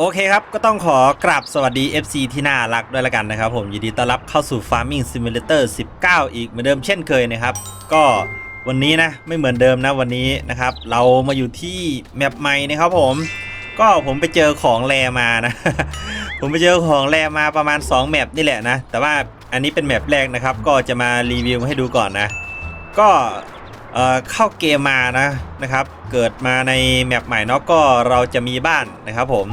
โอเคครับ ก็ต้องขอกราบสวัสดี FC ที่น่ารักด้วยละกันนะครับ ผมยินดีต้อนรับเข้าสู่ Farming Simulator 19 อีกเหมือนเดิมเช่นเคยนะครับ ก็วันนี้นะไม่เหมือนเดิมนะวันนี้นะครับ เรามาอยู่ที่แมปใหม่นะครับผม ก็ผมไปเจอของแรมานะ ผมไปเจอของแรมาประมาณ 2 แมปนี่แหละนะ แต่ว่าอันนี้เป็นแมปแรกนะครับ ก็จะมารีวิวให้ดูก่อนนะ ก็เข้าเกมมานะนะครับ เกิดมาในแมปใหม่เนาะก็เราจะมีบ้านนะครับผม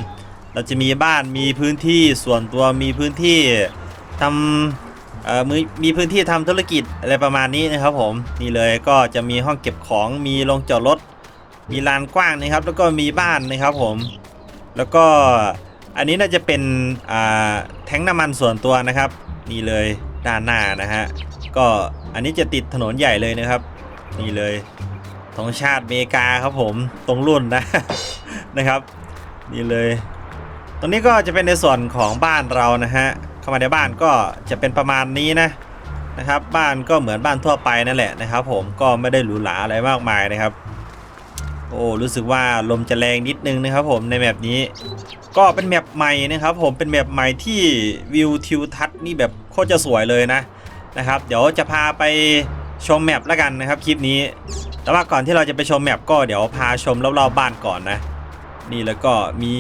เราจะมีบ้านมีพื้นที่ส่วนตัวมีพื้นที่ทำเอ่อมีมีพื้นที่ทำธุรกิจอะไรประมาณนี้นะครับผมนี่เลยก็จะมีห้องเก็บของมีโรงจอดรถมีลานกว้างนะครับ แล้วก็มีบ้านนะครับผม แล้วก็อันนี้น่าจะเป็นแทงน้ำมันส่วนตัวนะครับ นี่เลยด้านหน้านะฮะก็อันนี้จะติดถนนใหญ่เลยนะครับ นี่เลยธงชาติอเมริกาครับผมตรงรุ่นนะนะครับ นี่เลย รงนี้ก็จะเป็นในส่วนของบ้านเรานะฮะเข้ามาในบ้านก็จะเป็นประมาณนี้นะนะครับ บ้านก็เหมือนบ้านทั่วไปนั่นแหละนะครับ ผมก็ไม่ได้หรูหราอะไรมากมายนะครับ โอ้รู้สึกว่าลมจะแรงนิดนึงนะครับ ผมในแมปนี้ ก็เป็นแมปใหม่นะครับ ผมเป็นแมปใหม่ที่วิวทิวทัศน์นี่แบบโคตรจะสวยเลยนะนะครับ เดี๋ยวจะพาไปชมแมปแล้วกันนะครับคลิปนี้ แต่ว่าก่อนที่เราจะไปชมแมปก็เดี๋ยวพาชมรอบๆบ้านก่อนนะ นี่แล้วก็มี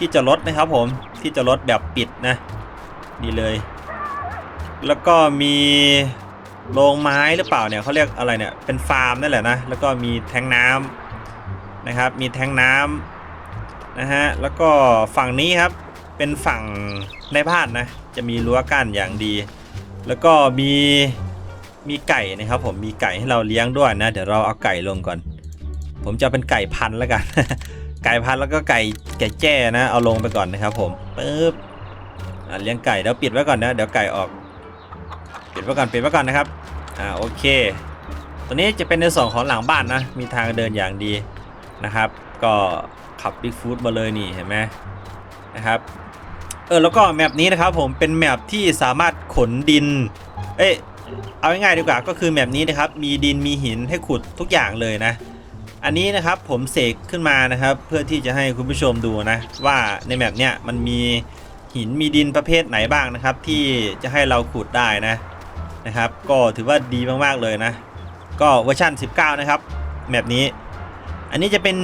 ที่จอดรถนะครับผมที่จอดรถแบบปิดนะนี่เลย แล้วก็มีโรงไม้หรือเปล่าเนี่ยเขาเรียกอะไรเนี่ยเป็นฟาร์มนั่นแหละนะแล้วก็มีแทงน้ำนะครับมีแทงน้ำนะฮะแล้วก็ฝั่งนี้ครับเป็นฝั่งในบ้านนะจะมีรั้วกั้นอย่างดี แล้วก็มีมีไก่นะครับผมมีไก่ให้เราเลี้ยงด้วยนะ เดี๋ยวเราเอาไก่ลงก่อน ผมจะเป็นไก่พันแล้วกัน ไก่พันแล้วก็ไก่ไก่แจ้นะ เอาลงไปก่อนนะครับ ผมปึ๊บเลี้ยงไก่เดี๋ยวปิดไว้ก่อนนะเดี๋ยวไก่ออกปิดไว้ก่อนปิดไว้ก่อนนะครับอ่าโอเค ตัวนี้จะเป็นในส่วนของหลังบ้านนะ มีทางเดินอย่างดีนะครับ ก็ขับบิ๊กฟูดมาเลยนี่เห็นไหมนะครับเออแล้วก็แมปนี้นะครับผมเป็นแมปที่สามารถขนดิน เอ้ยเอาง่ายๆดีกว่าก็คือแมปนี้นะครับมีดินมีหินให้ขุดทุกอย่างเลยนะ อันนี้นะครับผมเสกขึ้นมานะครับ เพื่อที่จะให้คุณผู้ชมดูนะ ว่าในแมปเนี้ยมันมีหินมีดินประเภทไหนบ้างนะครับ ที่จะให้เราขุดได้นะนะครับ ก็ถือว่าดีมากๆเลยนะ ก็เวอร์ชัน19 นะครับแมปนี้ อันนี้จะเป็น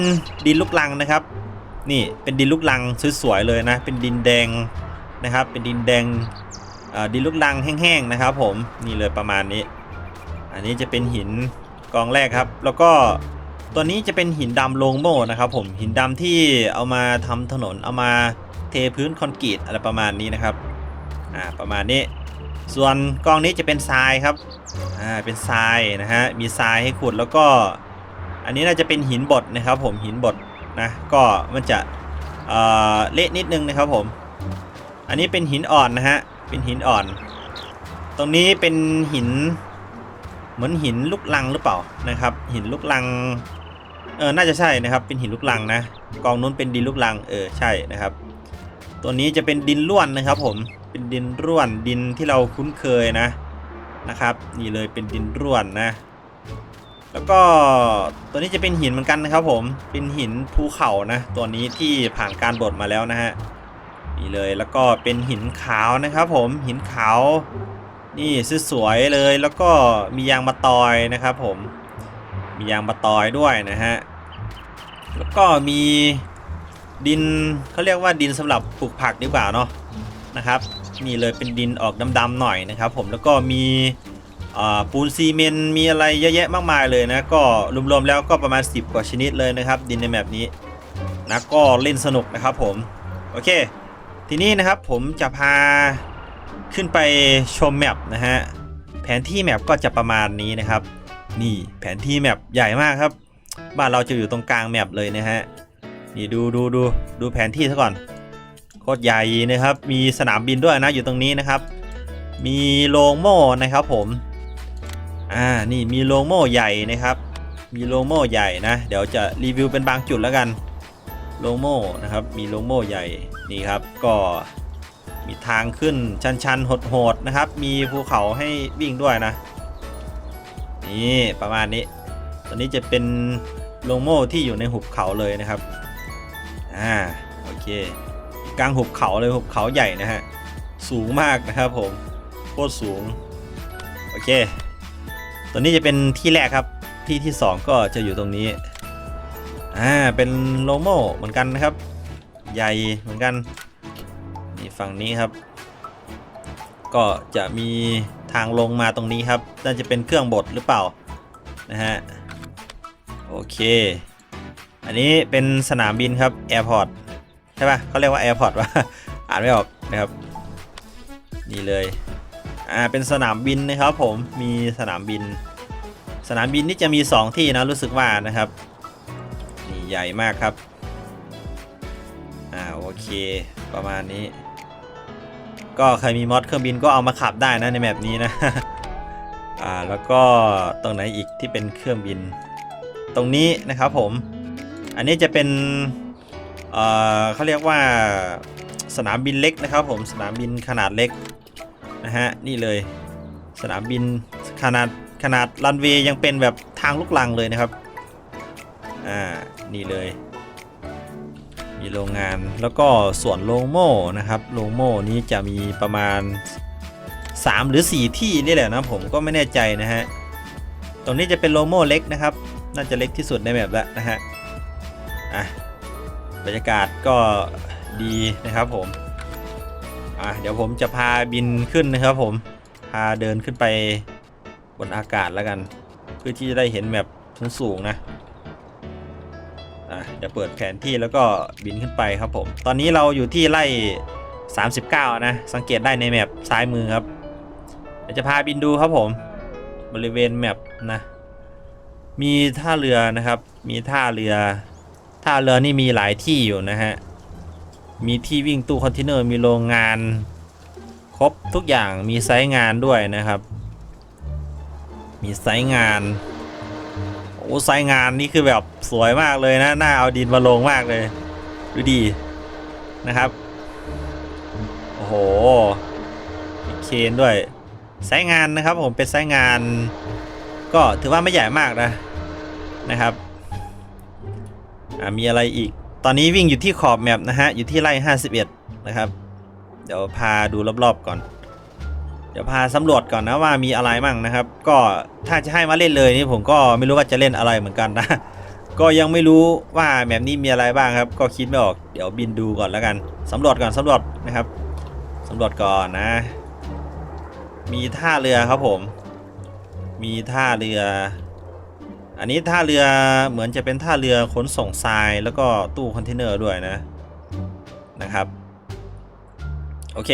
ดินลูกลังนะครับ นี่เป็นดินลูกลังสวยๆเลยนะ เป็นดินแดงนะครับ เป็นดินแดงดินลูกลังแห้งๆนะครับ ผมนี่เลยประมาณนี้ อันนี้จะเป็นหินกองแรกครับ แล้วก็ ตัวนี้จะเป็นหินดำโลงโม่นะครับผมหินดำที่เอามาทำถนนเอามาเทพื้นคอนกรีตอะไรประมาณนี้นะครับอ่าประมาณนี้ ส่วนกองนี้จะเป็นทรายครับอ่าเป็นทรายนะฮะมีทรายให้ขุดแล้วก็ อันนี้น่าจะเป็นหินบดนะครับผมหินบดนะก็มันจะเอ่อเละนิดนึงนะครับผม อันนี้เป็นหินอ่อนนะฮะเป็นหินอ่อน ตรงนี้เป็นหินเหมือนหินลูกลังหรือเปล่านะครับ หินลูกลัง เออน่าจะใช่นะครับ เป็นหินลูกลังนะ กองนู้นเป็นดินลูกลัง เออ ใช่นะครับ ตัวนี้จะเป็นดินร่วนนะครับผม เป็นดินร่วนดินที่เราคุ้นเคยนะ นะครับ นี่เลยเป็นดินร่วนนะ แล้วก็ตัวนี้จะเป็นหินเหมือนกันนะครับ ผม เป็นหินภูเขานะ ตัวนี้ที่ผ่านการบดมาแล้วนะฮะ นี่เลย แล้วก็เป็นหินขาวนะครับผม หินขาว นี่สวยเลย แล้วก็มียางมะตอยนะครับ ผม มียางมะตอยด้วยนะฮะ แล้วก็มีดินเขาเรียกว่าดินสำหรับปลูกผักดีกว่าเนาะนะครับ นี่เลยเป็นดินออกดำๆหน่อยนะครับ ผมแล้วก็มีปูนซีเมนต์มีอะไรเยอะแยะมากมายเลยนะก็รวมๆแล้วก็ประมาณ 10 กว่าชนิดเลยนะครับ ดินในแบบนี้นะก็เล่นสนุกนะครับผมโอเค ทีนี้นะครับผมจะพาขึ้นไปชมแมปนะฮะแผนที่แมปก็จะประมาณนี้นะครับ นี่แผนที่แมปใหญ่มากครับ บ้านเราจะอยู่ตรงกลางแมปเลยนะฮะนี่ดูดูดูดูแผนที่ซะก่อนโคตรใหญ่นะครับ มีสนามบินด้วยนะอยู่ตรงนี้นะครับ มีโรงโม่นะครับผมอ่านี่มีโรงโม่ใหญ่นะครับ มีโรงโม่ใหญ่นะ เดี๋ยวจะรีวิวเป็นบางจุดแล้วกันโรงโม่นะครับ มีโรงโม่ใหญ่นี่ครับ ก็มีทางขึ้นชันๆโหดๆนะครับ มีภูเขาให้วิ่งด้วยนะ นี่ประมาณนี้ตอนนี้จะเป็นโลงโม่ที่อยู่ในหุบเขาเลยนะครับ อ่า โอเค กลางหุบเขาเลยหุบเขาใหญ่นะฮะ สูงมากนะครับผม โคตรสูง โอเค ตัวนี้จะเป็นที่แรกครับ ที่ที่ 2 ก็จะอยู่ตรงนี้ อ่า เป็นโลโมเหมือนกันนะครับ ใหญ่เหมือนกัน นี่ฝั่งนี้ครับ ก็จะมีางลงมาตรงนี้ครับน่าจะเป็นเครื่องบดหรือเปล่านะฮะโอเค อันนี้เป็นสนามบินครับแอร์พอร์ตใช่ปะเขาเรียกว่าแอร์พอร์ตว่าอ่านไม่ออกนะครับ นี่เลยอ่าเป็นสนามบินนะครับผมมีสนามบิน สนามบินนี่จะมี 2 ที่นะรู้สึกว่านะครับนี่ใหญ่มากครับอ่าโอเคประมาณนี้ ก็ใครมีมอดเครื่องบินก็เอามาขับได้นะในแมปนี้นะ อ่าแล้วก็ตรงไหนอีกที่เป็นเครื่องบิน ตรงนี้นะครับผม อันนี้จะเป็นเอ่อเขาเรียกว่าสนามบินเล็กนะครับผมสนามบินขนาดเล็กนะฮะนี่เลย สนามบินขนาดขนาดรันเวย์ยังเป็นแบบทางลูกลังเลยนะครับอ่านี่เลย มีโรงงานแล้วก็ส่วนโรงโม่นะครับโรงโม่นี้จะมีประมาณ 3 หรือ 4 ที่นี่แหละนะผมก็ไม่แน่ใจนะฮะตรงนี้จะเป็นโรงโม่เล็กนะครับ น่าจะเล็กที่สุดในแบบแล้วนะฮะอะบรรยากาศก็ดีนะครับผมอะเดี๋ยวผมจะพาบินขึ้นนะครับผมพาเดินขึ้นไปบนอากาศแล้วกัน เพื่อที่จะได้เห็นแบบสูงๆนะ อะเดี๋ยวเปิดแผนที่แล้วก็บินขึ้นไปครับผม ตอนนี้เราอยู่ที่ไล่ 39 นะ สังเกตได้ในแมปซ้ายมือครับเดี๋ยวจะพาบินดูครับผม บริเวณแมปนะ มีท่าเรือนะครับ มีท่าเรือ ท่าเรือนี่มีหลายที่อยู่นะฮะ มีที่วิ่งตู้คอนเทนเนอร์ มีโรงงาน ครบทุกอย่าง มีไซต์งานด้วยนะครับ มีไซต์งาน โอ้ไซงานนี่คือแบบสวยมากเลยนะหน่าเอาดินมาลงมากเลยดูดีนะครับ โอ้โหเคนด้วยไซงานนะครับผมเป็นไซงาน ก็ถือว่าไม่ใหญ่มากนะนะครับอ่ามีอะไรอีก ตอนนี้วิ่งอยู่ที่ขอบแมปนะฮะอยู่ที่ไร่51 นะครับ เดี๋ยวพาดูรอบๆก่อน ดี๋ยวพาสำรวจก่อนนะว่ามีอะไรมั่งนะครับ ก็ถ้าจะให้มาเล่นเลยนี่ผมก็ไม่รู้ว่าจะเล่นอะไรเหมือนกันนะ ก็ยังไม่รู้ว่าแมปนี้มีอะไรบ้างครับ ก็คิดไม่ออกเดี๋ยวบินดูก่อนแล้วกันสำรวจก่อนสำรวจนะครับสำรวจก่อนนะ มีท่าเรือครับผม มีท่าเรือ อันนี้ท่าเรือเหมือนจะเป็นท่าเรือขนส่งทรายแล้วก็ตู้คอนเทนเนอร์ด้วยนะนะครับ โอเค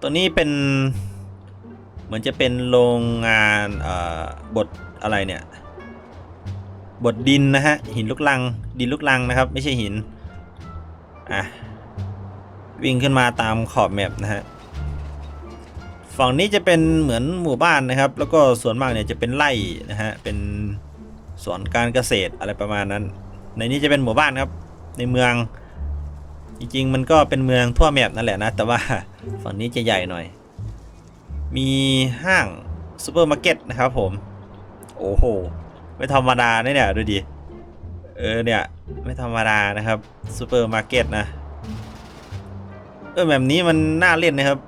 ตัวนี้เป็น เหมือนจะเป็นโรงงานบดอะไรเนี่ย บดดินนะฮะ หินลูกลัง ดินลูกลังนะครับ ไม่ใช่หิน อะ วิ่งขึ้นมาตามขอบแมปนะฮะ ฝั่งนี้จะเป็นเหมือนหมู่บ้านนะครับ แล้วก็ส่วนมากเนี่ยจะเป็นไร่นะฮะ เป็นสวนการเกษตรอะไรประมาณนั้น ในนี้จะเป็นหมู่บ้านครับ ในเมือง จริงๆ มันก็เป็นเมืองทั่วแมปนั่นแหละนะ แต่ว่าฝั่งนี้จะใหญ่หน่อย มีห้างซูเปอร์มาร์เก็ตนะครับผม โอ้โห ไม่ธรรมดาเนี่ยดูดิ เออเนี่ย ไม่ธรรมดานะครับซูเปอร์มาร์เก็ตนะ เออแบบนี้มันน่าเล่นนะครับ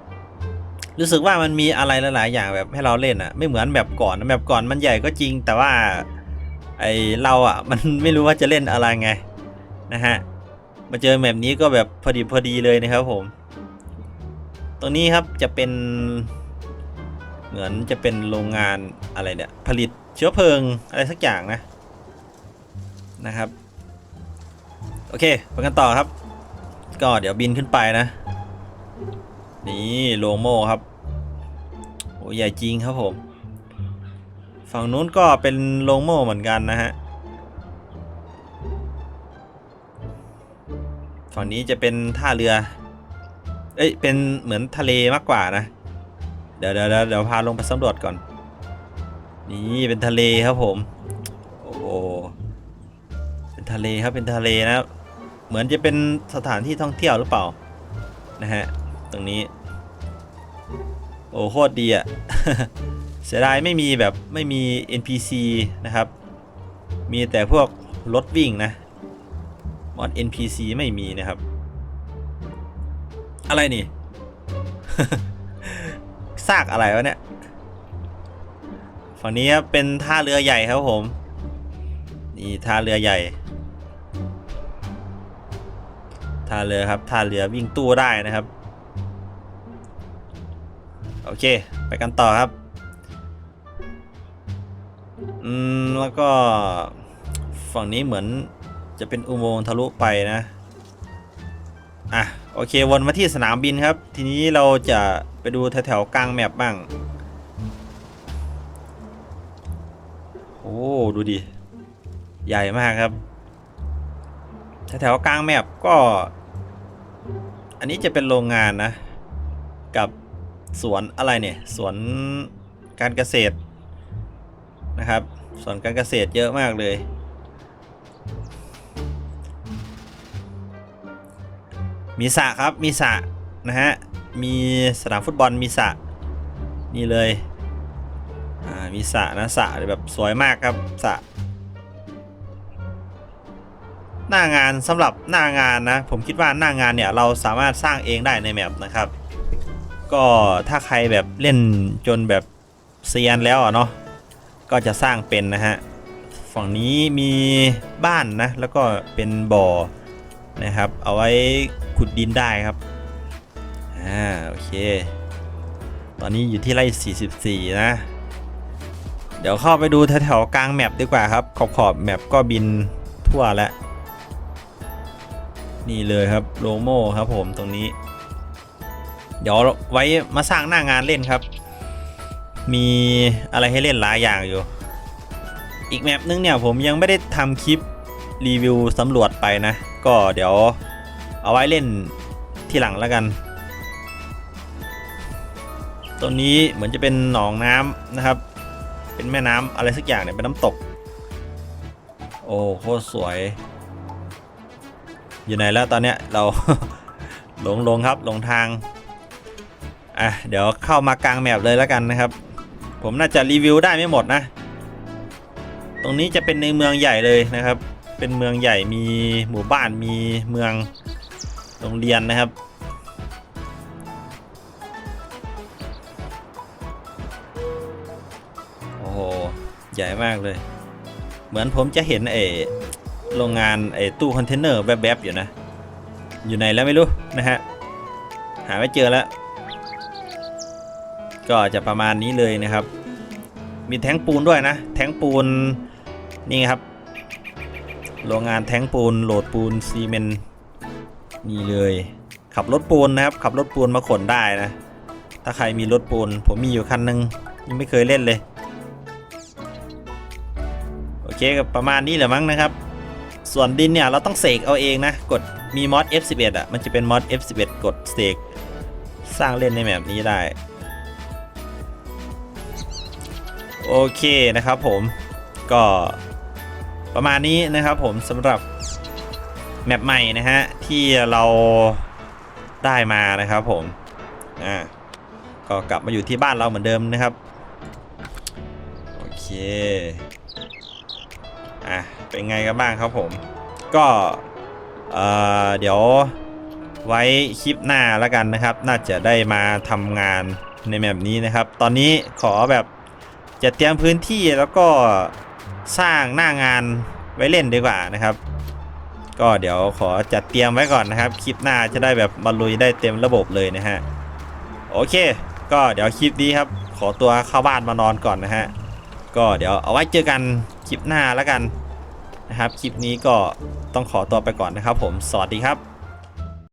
รู้สึกว่ามันมีอะไรหลายๆ อย่างแบบให้เราเล่นอะไม่เหมือนแบบก่อนนะแบบก่อนมันใหญ่ก็จริง แต่ว่าไอเราอะมันไม่รู้ว่าจะเล่นอะไรไงนะฮะ มาเจอแบบนี้ก็แบบพอดีพอดีเลยนะครับผม ตรงนี้ครับจะเป็น เหมือนจะเป็นโรงงานอะไรเนี่ย ผลิตเชื้อเพลิงอะไรสักอย่างนะนะครับ โอเคไปกันต่อครับ ก็เดี๋ยวบินขึ้นไปนะ นี่โลโมครับโอ้ใหญ่จริงครับผม ฝั่งนู้นก็เป็นโลโมเหมือนกันนะฮะ ฝั่งนี้จะเป็นท่าเรือ เอ้ย เป็นเหมือนทะเลมากกว่านะ เดี๋ยวเดี๋ยวเดี๋ยวพาลงไปสำรวจก่อน นี่เป็นทะเลครับผม โอ้โห เป็นทะเลครับ เป็นทะเลนะ เหมือนจะเป็นสถานที่ท่องเที่ยวหรือเปล่า นะฮะ ตรงนี้ โอ้โคตรดีอะเสียดายไม่มีแบบไม่มี NPC นะครับ มีแต่พวกรถวิ่งนะ มอด NPC ไม่มีนะครับ อะไรนี่ ซากอะไรวะเนี่ย ฝั่งนี้เป็นท่าเรือใหญ่ครับผม นี่ท่าเรือใหญ่ ท่าเรือครับท่าเรือวิ่งตู้ได้นะครับ โอเค ไปกันต่อครับ อืม แล้วก็ฝั่งนี้เหมือน จะเป็นอุโมงค์ทะลุไปนะ อะ โอเควนมาที่สนามบินครับ ทีนี้เราจะไปดูแถวๆกลางแมปบ้าง โอ้ดูดิ ใหญ่มากครับแถวๆกลางแมปก็ อันนี้จะเป็นโรงงานนะ กับสวนอะไรเนี่ยสวนการเกษตรนะครับสวนการเกษตรเยอะมากเลย มีสระครับมีสระนะฮะมีสนามฟุตบอลมีสระนี่เลยอ่ามีสระนะสระแบบสวยมากครับสระหน้างานสำหรับหน้างานนะผมคิดว่าหน้างานเนี่ยเราสามารถสร้างเองได้ในแมปนะครับ ก็ถ้าใครแบบเล่นจนแบบเซียนแล้วอะเนาะก็จะสร้างเป็นนะฮะฝั่งนี้มีบ้านนะแล้วก็เป็นบ่อนะครับ เอาไว้ ขุดดินได้ครับ อ่า โอเค ตอนนี้อยู่ที่ไร่44 นะ เดี๋ยวเข้าไปดูแถวๆกลางแมปดีกว่าครับ ขอบขอบแมปก็บินทั่วแล้ว นี่เลยครับโลโมครับผมตรงนี้ เดี๋ยวไว้มาสร้างหน้างานเล่นครับ มีอะไรให้เล่นหลายอย่างอยู่ อีกแมปนึงเนี่ยผมยังไม่ได้ทำคลิปรีวิวสำรวจไปนะ ก็เดี๋ยว เอาไว้เล่นทีหลังแล้วกันตรงนี้เหมือนจะเป็นหนองน้ำนะครับ เป็นแม่น้ำอะไรสักอย่างเนี่ยเป็นน้ำตก โอ้โคตรสวย อยู่ไหนแล้วตอนเนี้ยเราหลงลงครับหลงทาง อะเดี๋ยวเข้ามากลางแมปเลยแล้วกันนะครับ ผมน่าจะรีวิวได้ไม่หมดนะ ตรงนี้จะเป็นในเมืองใหญ่เลยนะครับ เป็นเมืองใหญ่มีหมู่บ้านมีเมือง โรงเรียนนะครับโอ้โหใหญ่มากเลย เหมือนผมจะเห็นไอ้โรงงานไอ้ตู้คอนเทนเนอร์แวบๆอยู่นะ อยู่ไหนแล้วไม่รู้นะฮะหาไม่เจอแล้ว ก็จะประมาณนี้เลยนะครับ มีแท้งปูนด้วยนะ แท้งปูนนี่ครับ โรงงานแท้งปูนโหลดปูนซีเมนต์ นี่เลย ขับรถปูนนะครับ ขับรถปูนมาขนได้นะ ถ้าใครมีรถปูน ผมมีอยู่คันหนึง ยังไม่เคยเล่นเลย โอเคก็ประมาณนี้แหละมั้งนะครับ ส่วนดินเนี่ย เราต้องเสกเอาเองนะ กดมีมอด F11 อะ มันจะเป็นมอด F11 กดเสกสร้างเล่นในแบบนี้ได้ โอเคนะครับผมก็ประมาณนี้นะครับผมสำหรับ แมปใหม่นะฮะ ที่เราได้มานะครับผม อ่า ก็กลับมาอยู่ที่บ้านเราเหมือนเดิมนะครับ โอเค อะ เป็นไงกันบ้างครับผม ก็ เอ่อ เดี๋ยวไว้คลิปหน้าแล้วกันนะครับ น่าจะได้มาทำงานในแบบนี้นะครับ ตอนนี้ขอแบบจะเตรียมพื้นที่แล้วก็สร้างหน้างานไว้เล่นดีกว่านะครับ ก็เดี๋ยวขอจัดเตรียมไว้ก่อนนะครับ คลิปหน้าจะได้แบบมาลุยได้เต็มระบบเลยนะฮะ โอเค ก็เดี๋ยวคลิปนี้ครับ ขอตัวเข้าบ้านมานอนก่อนนะฮะ ก็เดี๋ยวเอาไว้เจอกันคลิปหน้าแล้วกันนะครับ คลิปนี้ก็ต้องขอตัวไปก่อนนะครับ ผม สวัสดีครับ